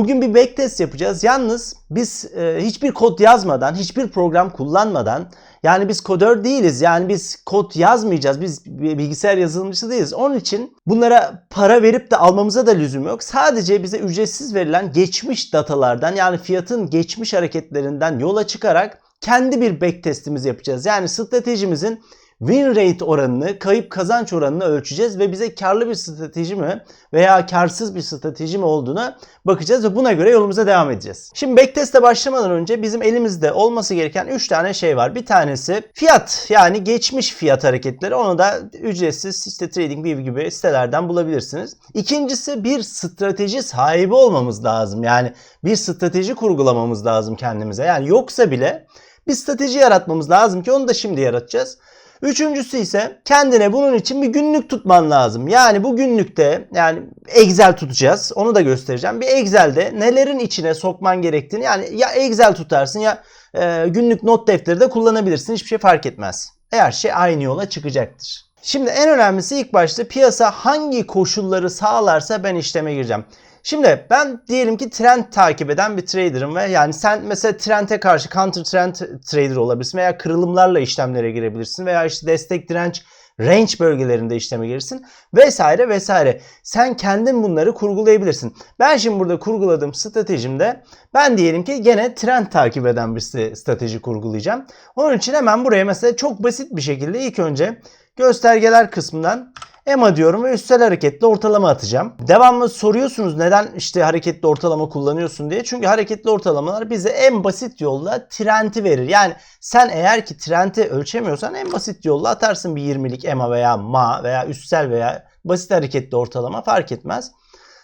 Bugün bir backtest yapacağız. Yalnız biz e, hiçbir kod yazmadan, hiçbir program kullanmadan yani biz kodör değiliz. Yani biz kod yazmayacağız. Biz bilgisayar yazılımcısı değiliz. Onun için bunlara para verip de almamıza da lüzum yok. Sadece bize ücretsiz verilen geçmiş datalardan yani fiyatın geçmiş hareketlerinden yola çıkarak kendi bir backtestimizi yapacağız. Yani stratejimizin win rate oranını, kayıp kazanç oranını ölçeceğiz ve bize karlı bir strateji mi veya karsız bir strateji mi olduğuna bakacağız ve buna göre yolumuza devam edeceğiz. Şimdi backtest'e başlamadan önce bizim elimizde olması gereken 3 tane şey var. Bir tanesi fiyat yani geçmiş fiyat hareketleri. Onu da ücretsiz işte TradingView gibi sitelerden bulabilirsiniz. İkincisi bir strateji sahibi olmamız lazım. Yani bir strateji kurgulamamız lazım kendimize. Yani yoksa bile bir strateji yaratmamız lazım ki onu da şimdi yaratacağız. Üçüncüsü ise kendine bunun için bir günlük tutman lazım. Yani bu günlükte yani Excel tutacağız. Onu da göstereceğim. Bir Excel'de nelerin içine sokman gerektiğini yani ya Excel tutarsın ya e, günlük not defteri de kullanabilirsin. Hiçbir şey fark etmez. Her şey aynı yola çıkacaktır. Şimdi en önemlisi ilk başta piyasa hangi koşulları sağlarsa ben işleme gireceğim. Şimdi ben diyelim ki trend takip eden bir trader'ım ve yani sen mesela trend'e karşı counter trend trader olabilirsin veya kırılımlarla işlemlere girebilirsin veya işte destek direnç range bölgelerinde işleme girirsin vesaire vesaire. Sen kendin bunları kurgulayabilirsin. Ben şimdi burada kurguladığım stratejimde ben diyelim ki gene trend takip eden bir strateji kurgulayacağım. Onun için hemen buraya mesela çok basit bir şekilde ilk önce göstergeler kısmından EMA diyorum ve üstel hareketli ortalama atacağım. Devamlı soruyorsunuz neden işte hareketli ortalama kullanıyorsun diye. Çünkü hareketli ortalamalar bize en basit yolla trendi verir. Yani sen eğer ki trendi ölçemiyorsan en basit yolla atarsın bir 20'lik EMA veya MA veya üstel veya basit hareketli ortalama fark etmez.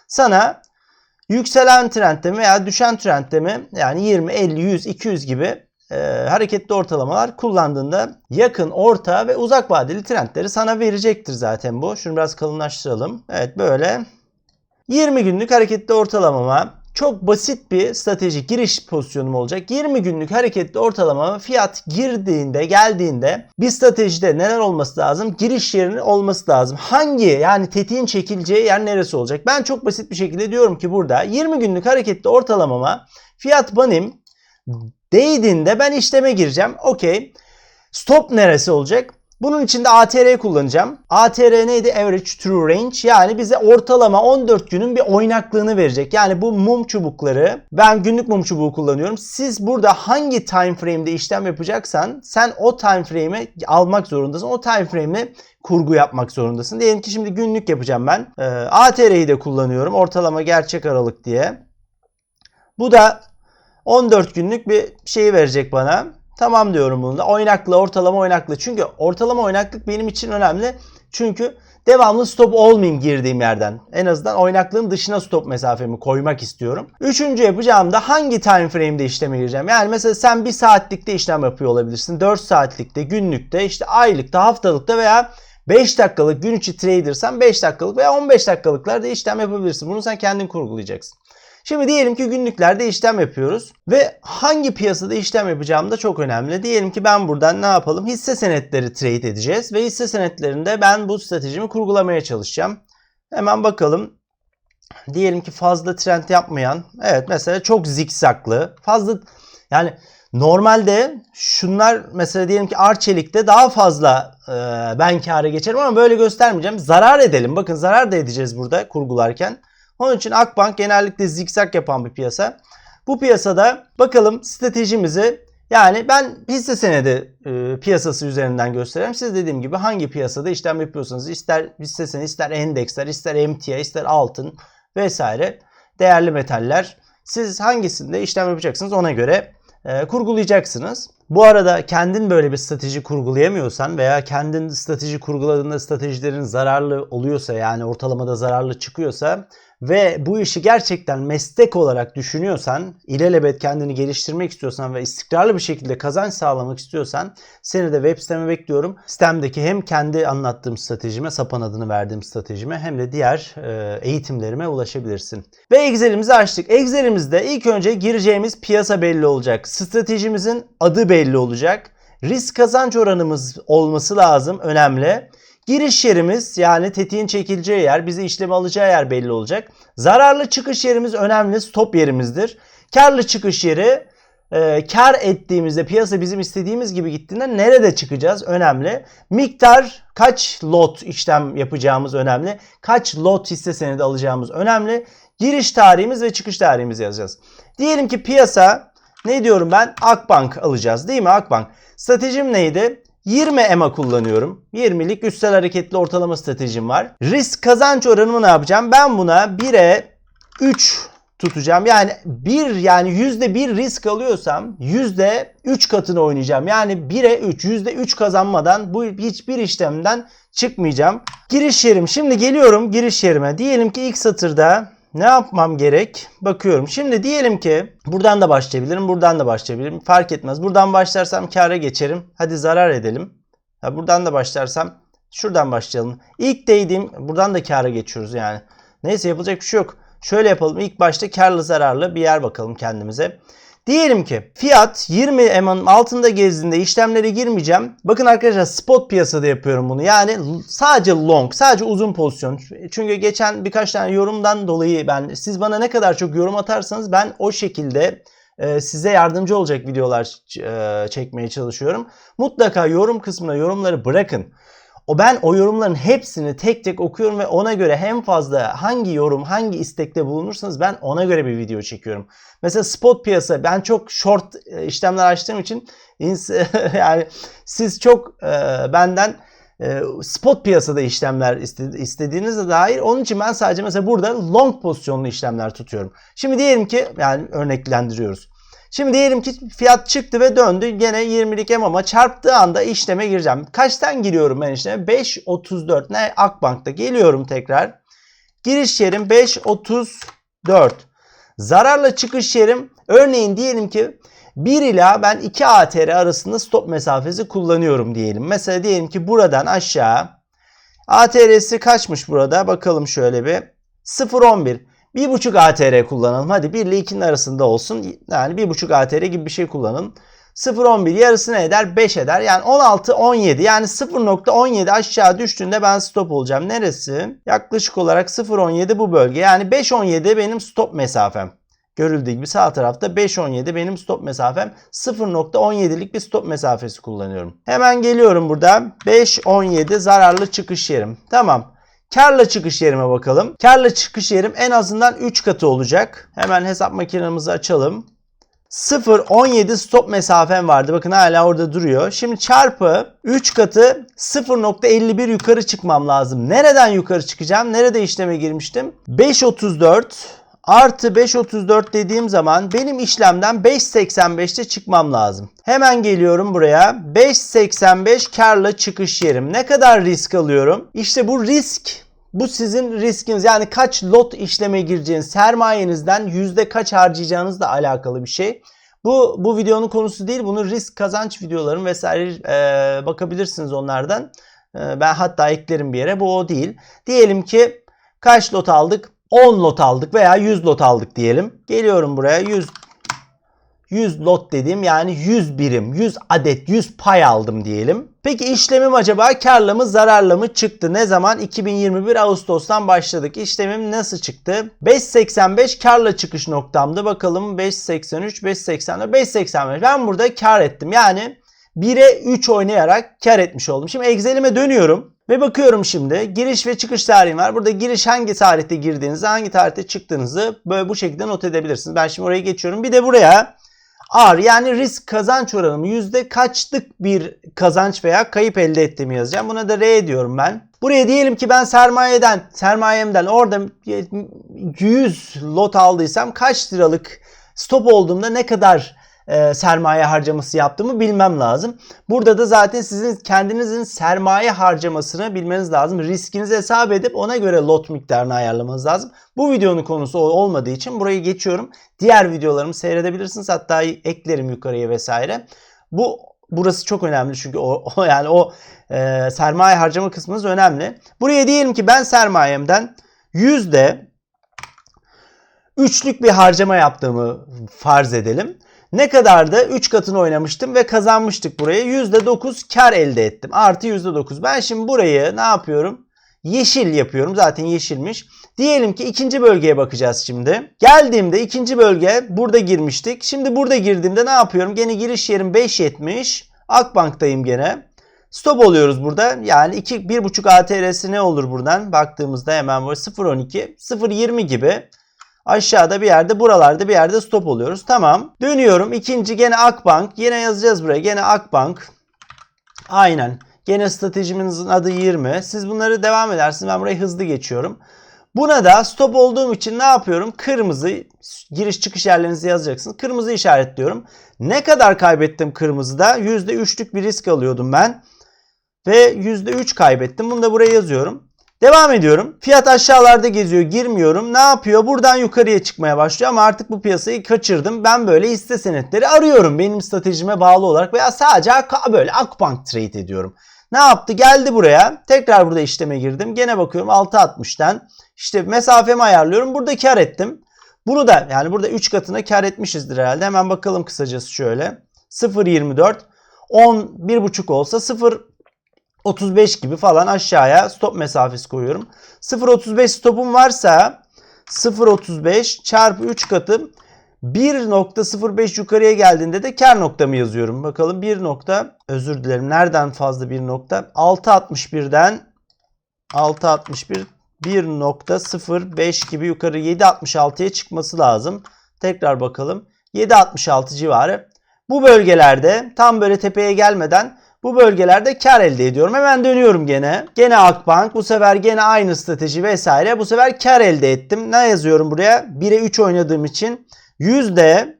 Sana yükselen trendde mi veya düşen trendde mi yani 20, 50, 100, 200 gibi e, hareketli ortalamalar kullandığında yakın, orta ve uzak vadeli trendleri sana verecektir zaten bu. Şunu biraz kalınlaştıralım. Evet böyle 20 günlük hareketli ortalamama çok basit bir strateji giriş pozisyonum olacak. 20 günlük hareketli ortalama fiyat girdiğinde geldiğinde bir stratejide neler olması lazım? Giriş yerinin olması lazım. Hangi yani tetiğin çekileceği yer neresi olacak? Ben çok basit bir şekilde diyorum ki burada 20 günlük hareketli ortalamama fiyat benim değdiğinde ben işleme gireceğim. Okey. Stop neresi olacak? Bunun için de ATR kullanacağım. ATR neydi? Average True Range. Yani bize ortalama 14 günün bir oynaklığını verecek. Yani bu mum çubukları ben günlük mum çubuğu kullanıyorum. Siz burada hangi time frame'de işlem yapacaksan sen o time frame'i almak zorundasın. O time frame'le kurgu yapmak zorundasın. Diyelim ki şimdi günlük yapacağım ben. Ee, ATR'yi de kullanıyorum. Ortalama gerçek aralık diye. Bu da 14 günlük bir şeyi verecek bana. Tamam diyorum bunu da. Oynaklı, ortalama oynaklı. Çünkü ortalama oynaklık benim için önemli. Çünkü devamlı stop olmayayım girdiğim yerden. En azından oynaklığın dışına stop mesafemi koymak istiyorum. Üçüncü yapacağım da hangi time frame'de işleme gireceğim. Yani mesela sen bir saatlikte işlem yapıyor olabilirsin. 4 saatlikte, günlükte, işte aylıkta, haftalıkta veya 5 dakikalık gün içi tradersan 5 dakikalık veya 15 dakikalıklarda işlem yapabilirsin. Bunu sen kendin kurgulayacaksın. Şimdi diyelim ki günlüklerde işlem yapıyoruz ve hangi piyasada işlem yapacağım da çok önemli. Diyelim ki ben buradan ne yapalım? Hisse senetleri trade edeceğiz ve hisse senetlerinde ben bu stratejimi kurgulamaya çalışacağım. Hemen bakalım. Diyelim ki fazla trend yapmayan, evet mesela çok zikzaklı, fazla yani Normalde şunlar mesela diyelim ki Arçelik'te daha fazla e, ben kâra geçerim ama böyle göstermeyeceğim. Zarar edelim. Bakın zarar da edeceğiz burada kurgularken. Onun için Akbank genellikle zikzak yapan bir piyasa. Bu piyasada bakalım stratejimizi yani ben hisse senedi e, piyasası üzerinden göstereyim. Siz dediğim gibi hangi piyasada işlem yapıyorsanız ister hisse senedi, ister endeksler, ister emtia, ister altın vesaire değerli metaller. Siz hangisinde işlem yapacaksınız ona göre e, kurgulayacaksınız. Bu arada kendin böyle bir strateji kurgulayamıyorsan veya kendin strateji kurguladığında stratejilerin zararlı oluyorsa yani ortalamada zararlı çıkıyorsa ve bu işi gerçekten meslek olarak düşünüyorsan, ilelebet kendini geliştirmek istiyorsan ve istikrarlı bir şekilde kazanç sağlamak istiyorsan seni de web siteme bekliyorum. Sitemdeki hem kendi anlattığım stratejime, sapan adını verdiğim stratejime hem de diğer e, eğitimlerime ulaşabilirsin. Ve Excel'imizi açtık. Excel'imizde ilk önce gireceğimiz piyasa belli olacak. Stratejimizin adı belli olacak. Risk kazanç oranımız olması lazım. Önemli. Giriş yerimiz yani tetiğin çekileceği yer, bizi işleme alacağı yer belli olacak. Zararlı çıkış yerimiz önemli, stop yerimizdir. Karlı çıkış yeri e, kar ettiğimizde piyasa bizim istediğimiz gibi gittiğinde nerede çıkacağız önemli. Miktar kaç lot işlem yapacağımız önemli. Kaç lot hisse senedi alacağımız önemli. Giriş tarihimiz ve çıkış tarihimizi yazacağız. Diyelim ki piyasa ne diyorum ben Akbank alacağız değil mi Akbank. Stratejim neydi? 20 EMA kullanıyorum. 20'lik üstel hareketli ortalama stratejim var. Risk kazanç oranımı ne yapacağım? Ben buna 1'e 3 tutacağım. Yani bir yani yüzde bir risk alıyorsam yüzde üç katını oynayacağım. Yani 1'e 3 yüzde 3 kazanmadan bu hiçbir işlemden çıkmayacağım. Giriş yerim. Şimdi geliyorum giriş yerime. Diyelim ki ilk satırda ne yapmam gerek? Bakıyorum. Şimdi diyelim ki buradan da başlayabilirim, buradan da başlayabilirim. Fark etmez. Buradan başlarsam kâra geçerim. Hadi zarar edelim. Ha, buradan da başlarsam şuradan başlayalım. İlk değdiğim buradan da kâra geçiyoruz yani. Neyse yapılacak bir şey yok. Şöyle yapalım. İlk başta karlı zararlı bir yer bakalım kendimize. Diyelim ki fiyat 20 EMA'nın altında gezdiğinde işlemlere girmeyeceğim. Bakın arkadaşlar spot piyasada yapıyorum bunu. Yani sadece long, sadece uzun pozisyon. Çünkü geçen birkaç tane yorumdan dolayı ben siz bana ne kadar çok yorum atarsanız ben o şekilde e, size yardımcı olacak videolar e, çekmeye çalışıyorum. Mutlaka yorum kısmına yorumları bırakın. O ben o yorumların hepsini tek tek okuyorum ve ona göre hem fazla hangi yorum, hangi istekte bulunursanız ben ona göre bir video çekiyorum. Mesela spot piyasa ben çok short e, işlemler açtığım için yani siz çok e, benden e, spot piyasada işlemler istediğinizde dair onun için ben sadece mesela burada long pozisyonlu işlemler tutuyorum. Şimdi diyelim ki yani örneklendiriyoruz. Şimdi diyelim ki fiyat çıktı ve döndü. Gene 20'lik EMA'ma çarptığı anda işleme gireceğim. Kaçtan giriyorum ben işleme? 5.34. Ne? Akbank'ta geliyorum tekrar. Giriş yerim 5.34. Zararla çıkış yerim örneğin diyelim ki 1 ila ben 2 ATR arasında stop mesafesi kullanıyorum diyelim. Mesela diyelim ki buradan aşağı ATR'si kaçmış burada? Bakalım şöyle bir. 0.11. 1.5 ATR kullanalım. Hadi 1 ile 2'nin arasında olsun. Yani 1.5 ATR gibi bir şey kullanın. 0.11 yarısı ne eder? 5 eder. Yani 16, 17. Yani 0.17 aşağı düştüğünde ben stop olacağım. Neresi? Yaklaşık olarak 0.17 bu bölge. Yani 5.17 benim stop mesafem. Görüldüğü gibi sağ tarafta 5.17 benim stop mesafem. 0.17'lik bir stop mesafesi kullanıyorum. Hemen geliyorum burada. 5.17 zararlı çıkış yerim. Tamam. Karla çıkış yerime bakalım. Karla çıkış yerim en azından 3 katı olacak. Hemen hesap makinemizi açalım. 0.17 stop mesafem vardı. Bakın hala orada duruyor. Şimdi çarpı 3 katı 0.51 yukarı çıkmam lazım. Nereden yukarı çıkacağım? Nerede işleme girmiştim? 5.34 artı 5.34 dediğim zaman benim işlemden 5.85'te çıkmam lazım. Hemen geliyorum buraya. 5.85 karla çıkış yerim. Ne kadar risk alıyorum? İşte bu risk bu sizin riskiniz yani kaç lot işleme gireceğiniz sermayenizden yüzde kaç harcayacağınızla alakalı bir şey. Bu bu videonun konusu değil. Bunu risk kazanç videolarım vesaire e, bakabilirsiniz onlardan. E, ben hatta eklerim bir yere. Bu o değil. Diyelim ki kaç lot aldık? 10 lot aldık veya 100 lot aldık diyelim. Geliyorum buraya 100 100 lot dedim yani 100 birim, 100 adet, 100 pay aldım diyelim. Peki işlemim acaba karlı mı zararlı mı çıktı? Ne zaman? 2021 Ağustos'tan başladık. İşlemim nasıl çıktı? 5.85 karla çıkış noktamdı. Bakalım 5.83, 5.80, 5.85. Ben burada kar ettim. Yani 1'e 3 oynayarak kar etmiş oldum. Şimdi Excel'ime dönüyorum. Ve bakıyorum şimdi giriş ve çıkış tarihim var. Burada giriş hangi tarihte girdiğinizi, hangi tarihte çıktığınızı böyle bu şekilde not edebilirsiniz. Ben şimdi oraya geçiyorum. Bir de buraya R yani risk kazanç oranımı yüzde kaçlık bir kazanç veya kayıp elde ettiğimi yazacağım. Buna da R diyorum ben. Buraya diyelim ki ben sermayeden, sermayemden orada 100 lot aldıysam kaç liralık stop olduğumda ne kadar e, sermaye harcaması yaptığımı bilmem lazım. Burada da zaten sizin kendinizin sermaye harcamasını bilmeniz lazım. Riskinizi hesap edip ona göre lot miktarını ayarlamanız lazım. Bu videonun konusu olmadığı için burayı geçiyorum. Diğer videolarımı seyredebilirsiniz. Hatta eklerim yukarıya vesaire. Bu burası çok önemli çünkü o, o yani o e, sermaye harcama kısmınız önemli. Buraya diyelim ki ben sermayemden yüzde üçlük bir harcama yaptığımı farz edelim. Ne kadardı? 3 katını oynamıştım ve kazanmıştık burayı. %9 kar elde ettim. Artı %9. Ben şimdi burayı ne yapıyorum? Yeşil yapıyorum. Zaten yeşilmiş. Diyelim ki ikinci bölgeye bakacağız şimdi. Geldiğimde ikinci bölge burada girmiştik. Şimdi burada girdiğimde ne yapıyorum? Gene giriş yerim 5.70. Akbank'tayım gene. Stop oluyoruz burada. Yani 2 1.5 ATR'si ne olur buradan? Baktığımızda hemen böyle 0.12, 0.20 gibi. Aşağıda bir yerde buralarda bir yerde stop oluyoruz. Tamam. Dönüyorum. İkinci gene Akbank. Yine yazacağız buraya. Gene Akbank. Aynen. Gene stratejimizin adı 20. Siz bunları devam edersiniz. Ben burayı hızlı geçiyorum. Buna da stop olduğum için ne yapıyorum? Kırmızı giriş çıkış yerlerinizi yazacaksınız. Kırmızı işaretliyorum. Ne kadar kaybettim kırmızıda? %3'lük bir risk alıyordum ben. Ve %3 kaybettim. Bunu da buraya yazıyorum. Devam ediyorum. Fiyat aşağılarda geziyor. Girmiyorum. Ne yapıyor? Buradan yukarıya çıkmaya başlıyor ama artık bu piyasayı kaçırdım. Ben böyle hisse senetleri arıyorum. Benim stratejime bağlı olarak veya sadece böyle Akbank trade ediyorum. Ne yaptı? Geldi buraya. Tekrar burada işleme girdim. Gene bakıyorum 6.60'tan. İşte mesafemi ayarlıyorum. Burada kar ettim. Bunu da yani burada 3 katına kar etmişizdir herhalde. Hemen bakalım kısacası şöyle. 0.24 10 1.5 olsa 0 35 gibi falan aşağıya stop mesafesi koyuyorum. 0.35 stopum varsa 0.35 çarpı 3 katı 1.05 yukarıya geldiğinde de kar noktamı yazıyorum. Bakalım 1 nokta özür dilerim nereden fazla 1 nokta 6.61'den 6.61 1.05 gibi yukarı 7.66'ya çıkması lazım. Tekrar bakalım. 7.66 civarı. Bu bölgelerde tam böyle tepeye gelmeden bu bölgelerde kar elde ediyorum. Hemen dönüyorum gene. Gene Akbank. Bu sefer gene aynı strateji vesaire. Bu sefer kar elde ettim. Ne yazıyorum buraya? 1'e 3 oynadığım için yüzde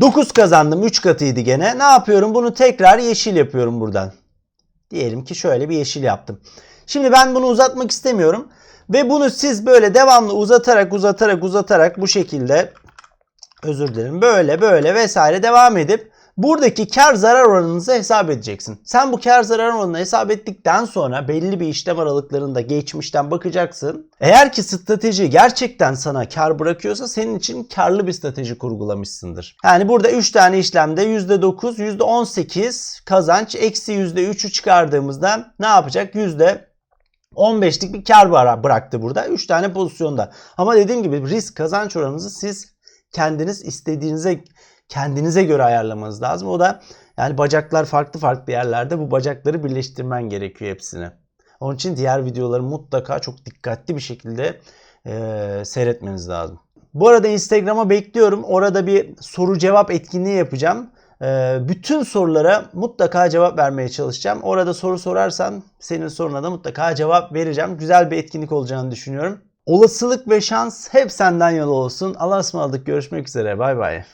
9 kazandım. 3 katıydı gene. Ne yapıyorum? Bunu tekrar yeşil yapıyorum buradan. Diyelim ki şöyle bir yeşil yaptım. Şimdi ben bunu uzatmak istemiyorum. Ve bunu siz böyle devamlı uzatarak uzatarak uzatarak bu şekilde özür dilerim böyle böyle vesaire devam edip buradaki kar zarar oranınızı hesap edeceksin. Sen bu kar zarar oranını hesap ettikten sonra belli bir işlem aralıklarında geçmişten bakacaksın. Eğer ki strateji gerçekten sana kar bırakıyorsa senin için karlı bir strateji kurgulamışsındır. Yani burada 3 tane işlemde %9, %18 kazanç eksi %3'ü çıkardığımızda ne yapacak? Yüzde 15'lik bir kar bıraktı burada. 3 tane pozisyonda. Ama dediğim gibi risk kazanç oranınızı siz kendiniz istediğinize kendinize göre ayarlamanız lazım. O da yani bacaklar farklı farklı yerlerde bu bacakları birleştirmen gerekiyor hepsini. Onun için diğer videoları mutlaka çok dikkatli bir şekilde e, seyretmeniz lazım. Bu arada Instagram'a bekliyorum. Orada bir soru cevap etkinliği yapacağım. E, bütün sorulara mutlaka cevap vermeye çalışacağım. Orada soru sorarsan senin soruna da mutlaka cevap vereceğim. Güzel bir etkinlik olacağını düşünüyorum. Olasılık ve şans hep senden yana olsun. Allah'a ısmarladık. Görüşmek üzere. Bay bay.